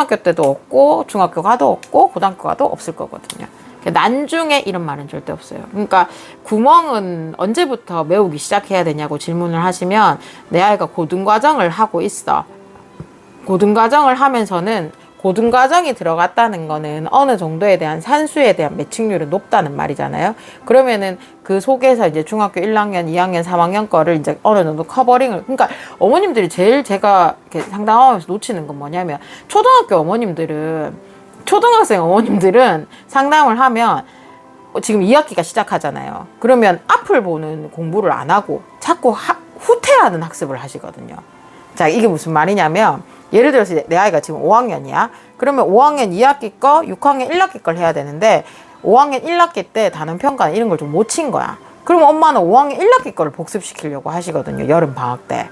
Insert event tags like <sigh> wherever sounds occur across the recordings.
학교 때도 없고 중학교 가도 없고 고등학교 가도 없을 거거든요. 난중에 이런 말은 절대 없어요. 그러니까 구멍은 언제부터 메우기 시작해야 되냐고 질문을 하시면 내 아이가 고등과정을 하고 있어. 고등과정을 하면서는 고등 과정이 들어갔다는 거는 어느 정도에 대한 산수에 대한 매칭률이 높다는 말이잖아요. 그러면은 그 속에서 이제 중학교 1학년, 2학년, 3학년 거를 이제 어느 정도 커버링을, 그러니까 어머님들이 제일 제가 이렇게 상담하면서 놓치는 건 뭐냐면 초등학교 어머님들은, 초등학생 어머님들은 상담을 하면 지금 2학기가 시작하잖아요. 그러면 앞을 보는 공부를 안 하고 자꾸 하, 후퇴하는 학습을 하시거든요. 자, 이게 무슨 말이냐면 예를 들어서 내 아이가 지금 5학년이야. 그러면 5학년 2학기 거, 6학년 1학기 걸 해야 되는데 5학년 1학기 때 단원 평가 이런 걸 좀 못 친 거야. 그러면 엄마는 5학년 1학기 거를 복습시키려고 하시거든요. 여름 방학 때.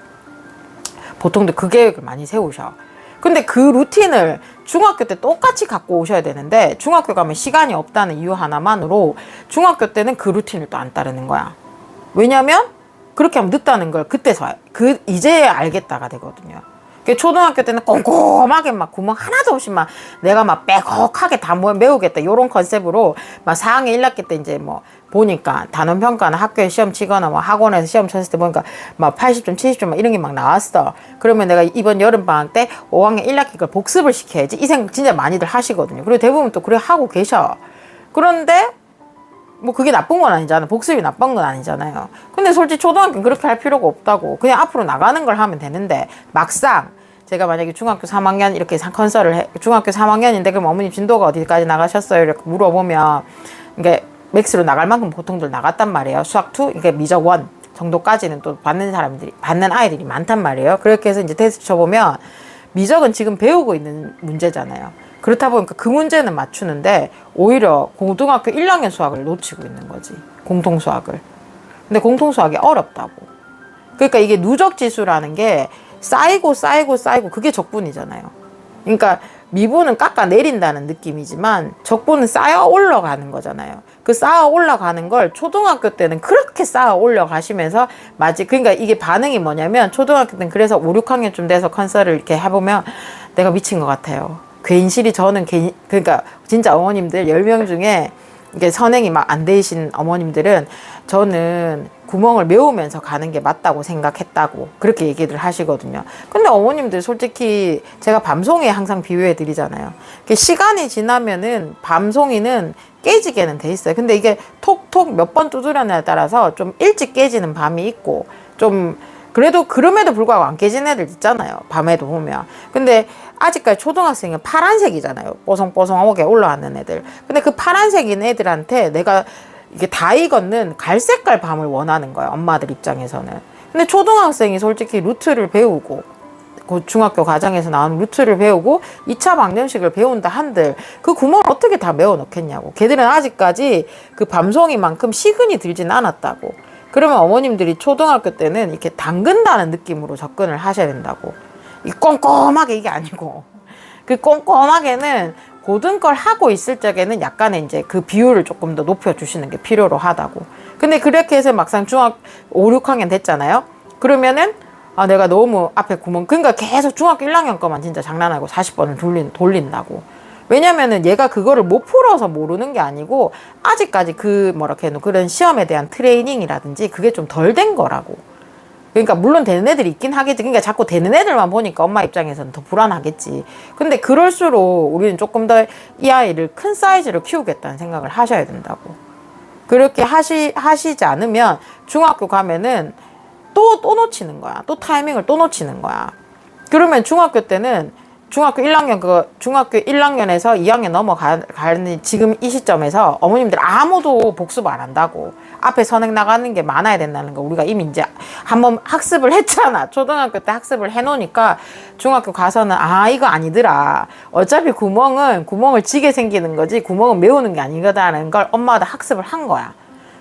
보통도 그 계획을 많이 세우셔. 근데 그 루틴을 중학교 때 똑같이 갖고 오셔야 되는데 중학교 가면 시간이 없다는 이유 하나만으로 중학교 때는 그 루틴을 또 안 따르는 거야. 왜냐면 그렇게 하면 늦다는 걸 그때서 그 이제 알겠다가 되거든요. 그 초등학교 때는 꼼꼼하게 막 구멍 하나도 없이 막 내가 막 빼곡하게 다 모- 메우겠다 요런 컨셉으로 막 4학년 1학기 때 이제 뭐 보니까 단원 평가나 학교에 시험 치거나 뭐 학원에서 시험 쳤을 때 보니까 막 80점, 70점 막 이런 게 막 나왔어. 그러면 내가 이번 여름 방학 때 5학년 1학기 걸 복습을 시켜야지 이 생각 진짜 많이들 하시거든요. 그리고 대부분 또 그래 하고 계셔. 그런데 뭐 그게 나쁜 건 아니잖아. 복습이 나쁜 건 아니잖아요. 근데 솔직히 초등학교는 그렇게 할 필요가 없다고. 그냥 앞으로 나가는 걸 하면 되는데 막상 제가 만약에 중학교 3학년 이렇게 상- 컨설을 해, 중학교 3학년인데 그럼 어머님 진도가 어디까지 나가셨어요? 이렇게 물어보면 이게 맥스로 나갈 만큼 보통들 나갔단 말이에요. 수학 2, 이게 미적 1 정도까지는 또 받는 사람들이 받는 아이들이 많단 말이에요. 그렇게 해서 이제 테스트 쳐보면 미적은 지금 배우고 있는 문제잖아요. 그렇다 보니까 그 문제는 맞추는데 오히려 고등학교 1학년 수학을 놓치고 있는 거지. 공통 수학을. 근데 공통 수학이 어렵다고. 그러니까 이게 누적 지수라는 게 쌓이고 쌓이고 쌓이고 그게 적분이잖아요. 그러니까 미분은 깎아 내린다는 느낌이지만 적분은 쌓여 올라가는 거잖아요. 그 쌓아 올라가는 걸 초등학교 때는 그렇게 쌓아 올라가시면서 맞지. 그러니까 이게 반응이 뭐냐면 초등학교 때는 그래서 5, 6학년쯤 돼서 컨설을 이렇게 해보면 내가 미친 것 같아요. 괜시리 저는 괜 그러니까 진짜 어머님들 10명 중에 이게 선행이 막 안 되신 어머님들은 저는 구멍을 메우면서 가는 게 맞다고 생각했다고 그렇게 얘기를 하시거든요. 근데 어머님들 솔직히 제가 밤송이에 항상 비유해 드리잖아요. 시간이 지나면은 밤송이는 깨지게는 돼 있어요. 근데 이게 톡톡 몇 번 두드려냐에 따라서 좀 일찍 깨지는 밤이 있고 좀 그래도 그럼에도 불구하고 안 깨진 애들 있잖아요. 밤에도 보면. 근데 아직까지 초등학생은 파란색이잖아요. 뽀송뽀송하게 올라왔는 애들. 근데 그 파란색인 애들한테 내가 이게 다 익었는 갈색깔 밤을 원하는 거예요. 엄마들 입장에서는. 근데 초등학생이 솔직히 루트를 배우고 그 중학교 과정에서 나오는 루트를 배우고 2차 방정식을 배운다 한들 그 구멍을 어떻게 다 메워 넣겠냐고. 걔들은 아직까지 그 밤송이만큼 시근이 들진 않았다고. 그러면 어머님들이 초등학교 때는 이렇게 담근다는 느낌으로 접근을 하셔야 된다고. 이 꼼꼼하게 이게 아니고. 그 꼼꼼하게는 고등 걸 하고 있을 적에는 약간의 이제 그 비율을 조금 더 높여주시는 게 필요로 하다고. 근데 그렇게 해서 막상 중학 5, 6학년 됐잖아요. 그러면은 아, 내가 너무 앞에 구멍, 그러니까 계속 중학교 1학년 거만 진짜 장난하고 40번을 돌린, 돌린다고. 왜냐면은 얘가 그거를 못 풀어서 모르는 게 아니고 아직까지 그 뭐랄까 해노 그런 시험에 대한 트레이닝이라든지 그게 좀 덜 된 거라고. 그러니까 물론 되는 애들이 있긴 하겠지. 그러니까 자꾸 되는 애들만 보니까 엄마 입장에서는 더 불안하겠지. 근데 그럴수록 우리는 조금 더 이 아이를 큰 사이즈로 키우겠다는 생각을 하셔야 된다고. 그렇게 하시 하시지 않으면 중학교 가면은 또또 놓치는 거야. 또 타이밍을 또 놓치는 거야. 그러면 중학교 때는 중학교 1학년 그 중학교 1학년에서 2학년 넘어가는 지금 이 시점에서 어머님들 아무도 복습 안 한다고. 앞에 선행 나가는 게 많아야 된다는 거 우리가 이미 이제 한번 학습을 했잖아. 초등학교 때 학습을 해놓으니까 중학교 가서는 아 이거 아니더라. 어차피 구멍은 구멍을 지게 생기는 거지 구멍은 메우는 게 아니거다라는 걸 엄마가 다 학습을 한 거야.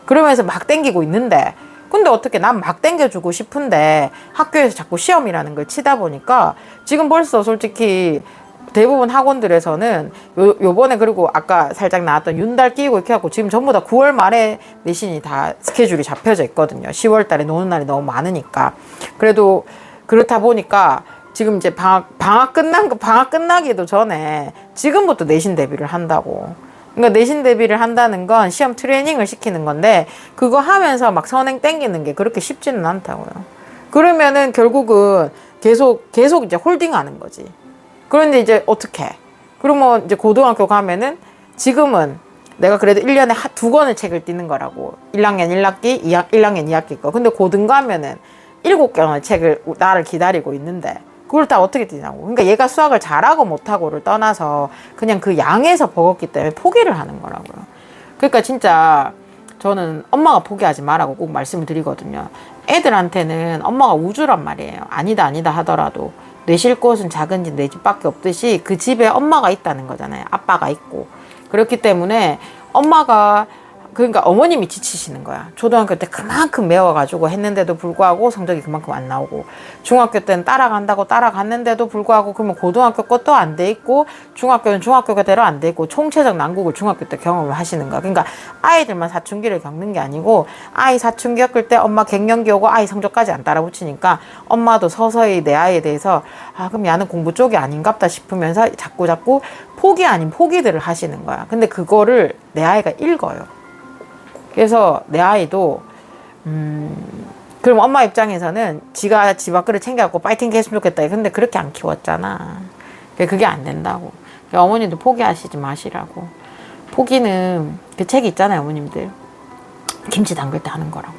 그러면서 막 땡기고 있는데 근데 어떻게 난 막 땡겨주고 싶은데 학교에서 자꾸 시험이라는 걸 치다 보니까 지금 벌써 솔직히 대부분 학원들에서는 요, 요번에 그리고 아까 살짝 나왔던 윤달 끼고 이렇게 하고 지금 전부 다 9월 말에 내신이 다 스케줄이 잡혀져 있거든요. 10월 달에 노는 날이 너무 많으니까. 그래도 그렇다 보니까 지금 이제 방학 방학 끝난 거 방학 끝나기도 전에 지금부터 내신 대비를 한다고. 그러니까 내신 대비를 한다는 건 시험 트레이닝을 시키는 건데 그거 하면서 막 선행 땡기는 게 그렇게 쉽지는 않다고요. 그러면은 결국은 계속 계속 이제 홀딩하는 거지. 그런데 이제 어떻게? 그러면 이제 고등학교 가면은 지금은 내가 그래도 1년에 하- 두 권의 책을 띄는 거라고. 1학년 1학기, 2학, 1학년 2학기 거. 근데 고등 가면은 일곱 권의 책을 나를 기다리고 있는데 그걸 다 어떻게 띄냐고. 그러니까 얘가 수학을 잘하고 못하고를 떠나서 그냥 그 양에서 버겁기 때문에 포기를 하는 거라고요. 그러니까 진짜 저는 엄마가 포기하지 말라고 꼭 말씀을 드리거든요. 애들한테는 엄마가 우주란 말이에요. 아니다, 아니다 하더라도 내실 곳은 작은 집 내 집밖에 없듯이 그 집에 엄마가 있다는 거잖아요. 아빠가 있고. 그렇기 때문에 엄마가 그러니까 어머님이 지치시는 거야. 초등학교 때 그만큼 매워가지고 했는데도 불구하고 성적이 그만큼 안 나오고 중학교 때는 따라간다고 따라갔는데도 불구하고 그러면 고등학교 것도 안 돼 있고 중학교는 중학교대로 안 돼 있고 총체적 난국을 중학교 때 경험을 하시는 거야. 그러니까 아이들만 사춘기를 겪는 게 아니고 아이 사춘기 겪을 때 엄마 갱년기 오고 아이 성적까지 안 따라붙이니까 엄마도 서서히 내 아이에 대해서 아 그럼 야는 공부 쪽이 아닌갑다 싶으면서 자꾸 자꾸 포기 아닌 포기들을 하시는 거야. 근데 그거를 내 아이가 읽어요. 그래서 내 아이도 음 그럼 엄마 입장에서는 지가 집 앞그릇 챙겨갖고 파이팅 했으면 좋겠다. 근데 그렇게 안 키웠잖아. 그게 안 된다고. 그러니까 어머니도 포기하시지 마시라고. 포기는 그 책이 있잖아요, 어머님들. 김치 담글 때 하는 거라고.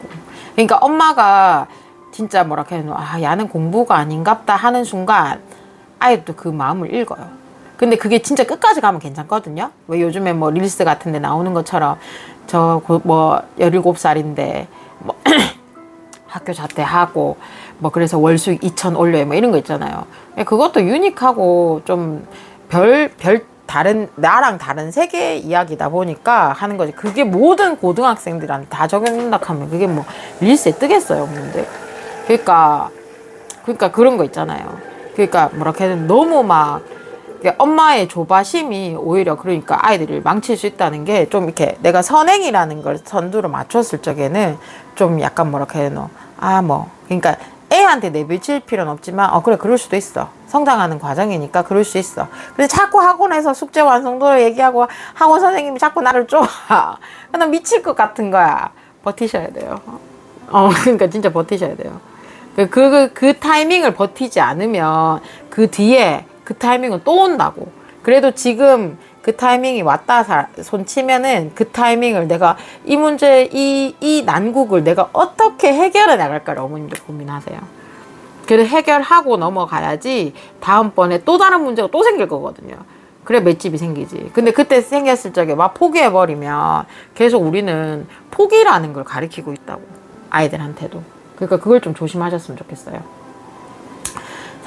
그러니까 엄마가 진짜 뭐라 해야 되나, 아, 야는 공부가 아닌갑다 하는 순간 아이도 그 마음을 읽어요. 근데 그게 진짜 끝까지 가면 괜찮거든요. 왜 요즘에 뭐 릴스 같은 데 나오는 것처럼 저 뭐 17살인데 뭐 <clears throat> 학교 자퇴하고 뭐 그래서 월수익 2천 올려요 뭐 이런 거 있잖아요. 그것도 유니크하고 좀 별별 다른 나랑 다른 세계의 이야기다 보니까 하는 거지. 그게 모든 고등학생들한테 다 적용된다 하면 그게 뭐 릴스에 뜨겠어요, 없는데. 그러니까 그러니까 그런 거 있잖아요. 그러니까 뭐라 해야 되나 너무 막 엄마의 조바심이 오히려 그러니까 아이들을 망칠 수 있다는 게 좀 이렇게 내가 선행이라는 걸 선두로 맞췄을 적에는 좀 약간 뭐라 해야 되나 아 뭐. 그러니까 애한테 내비칠 필요는 없지만 어 그래 그럴 수도 있어. 성장하는 과정이니까 그럴 수 있어. 근데 자꾸 학원에서 숙제 완성도를 얘기하고 학원 선생님이 자꾸 나를 쪼아 나 <laughs> 미칠 것 같은 거야. 버티셔야 돼요. 어 <laughs> 그러니까 진짜 버티셔야 돼요. 그, 그, 그 타이밍을 버티지 않으면 그 뒤에 그 타이밍은 또 온다고. 그래도 지금 그 타이밍이 왔다 사- 손 치면은 그 타이밍을 내가 이 문제, 이, 이 난국을 내가 어떻게 해결해 나갈까를 어머님도 고민하세요. 그래 해결하고 넘어가야지 다음번에 또 다른 문제가 또 생길 거거든요. 그래 맷집이 생기지. 근데 그때 생겼을 적에 막 포기해버리면 계속 우리는 포기라는 걸 가리키고 있다고. 아이들한테도. 그러니까 그걸 좀 조심하셨으면 좋겠어요.